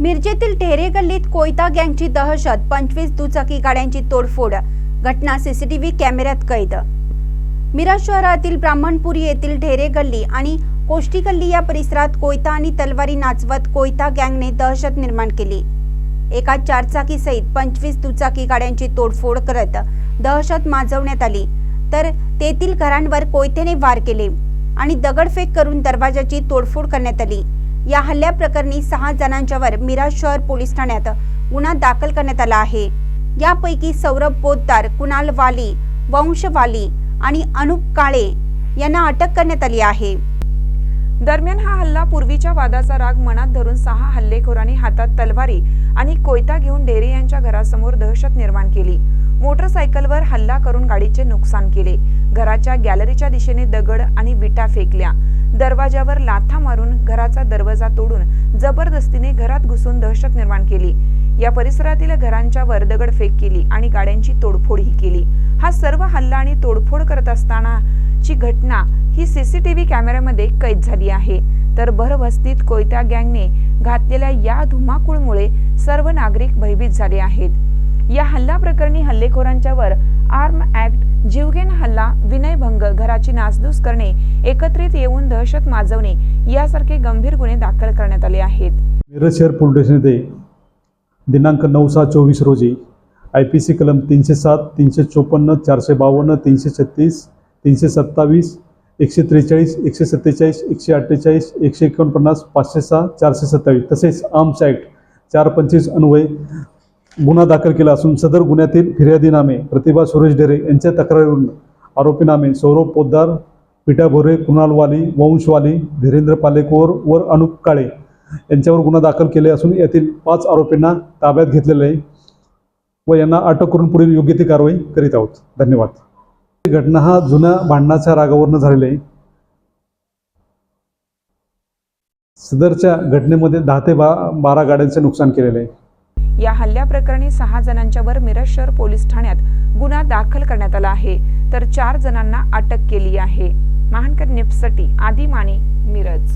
मिरजेतील ढेरे गल्लीत कोयता गँगची दहशत पंचवीस दुचाकी गाड्यांची तोडफोड घटना सीसीटीव्ही कॅमेऱ्यात कैद. मिरज शहरातील ब्राह्मणपुरी येथील ढेरे गल्ली आणि कोष्टी गल्ली या परिसरात कोयता आणि तलवारी नाचवत कोयता गँगने दहशत निर्माण केली. एका चारचाकी सहित पंचवीस दुचाकी गाड्यांची तोडफोड करत दहशत माजवण्यात आली. तर तेथील घरांवर कोयत्याने वार केले आणि दगडफेक करून दरवाजाची तोडफोड करण्यात आली. या हल्ल्याप्रकरणी सहा जणांच्यावर मिराज शहर पोलीस ठाण्यात गुन्हा दाखल करण्यात आला आहे. यापैकी सौरभ पोद्दार कुणाल वाली वंश वाली आणि अनुप काळे यांना अटक करण्यात आली आहे. दरम्यान हा हल्ला पूर्वीच्या वादाचा राग मनात धरून सहा हल्लेखोरांनी हातात तलवारी आणि कोयता घेऊन डेरे यांच्या घरासमोर दहशत निर्माण केली. मोटरसायकलवर हल्ला करून गाडीचे नुकसान केले. घराच्या गॅलरीच्या दिशेने दगड आणि फेकल्या. दरवाजावर लाथा मारून घराचा दरवाजा तोडून जबरदस्तीने घरात घुसून दहशत निर्माण केली. या परिसरातील घरांच्या वर दगडफेक केली आणि गाड्यांची तोडफोडही केली. हा सर्व हल्ला आणि तोडफोड करत असताना ची घटना ही सीसीटीव्ही कॅमेऱ्यामध्ये कैद झाली आहे. तर भरवस्तीत कोयत्या गँगने घातलेल्या या धुमाकूळमुळे सर्व नागरिक भयभीत झाले आहेत. या हल्ला प्रकरणी हल्लेखोरांच्यावर आर्म ऍक्ट जीवघेण हल्ला विनयभंग घराची नासधूस करणे एकत्रित येऊन दहशत माजवणे यासारखे गंभीर गुन्हे दाखल करण्यात आले आहेत. मिरज शहर पोलीस स्टेशन येथे दिनांक नऊ सहा चोवीस रोजी आय पी सी कलम तीनशे सात तीनशे चोपन्न चारशे बावन्न तीनशे छत्तीस तीनशे सत्तावीस एकशे त्रेचाळीस एकशे सत्तेचाळीस एकशे अठ्ठेचाळीस एकशे एकोणपन्नास पाचशे सहा चारशे सत्तावीस. तसेच आर्म्स ॲक्ट चार पंचवीस अन्वये गुन्हा दाखल केला असून सदर गुन्ह्यातील फिर्यादीनामे प्रतिभा सुरेश डेरे यांच्या तक्रारीवरून आरोपीनामे सौरभ पोद्दार पिठा भोरे कुणाल वाली वंशवाली धीरेंद्र पालेकोर वर अनुप काळे यांच्यावर गुन्हा दाखल केले असून यातील पाच आरोपींना ताब्यात घेतलेले आहे व यांना अटक करून पुढील योग्य ती कारवाई करीत आहोत. धन्यवाद. ही घटना हा जुन्या भांडणाच्या रागावरनं झालेली आहे. सदरच्या घटनेमध्ये दहा ते बा बारा गाड्यांचे नुकसान केलेलं आहे. या हल्ल्याप्रकरणी सहा जणांच्यावर मिरज शहर पोलीस ठाण्यात गुन्हा दाखल करण्यात आला आहे. तर चार जणांना अटक केली आहे. महानकर निप्सटी आदी माने मिरज.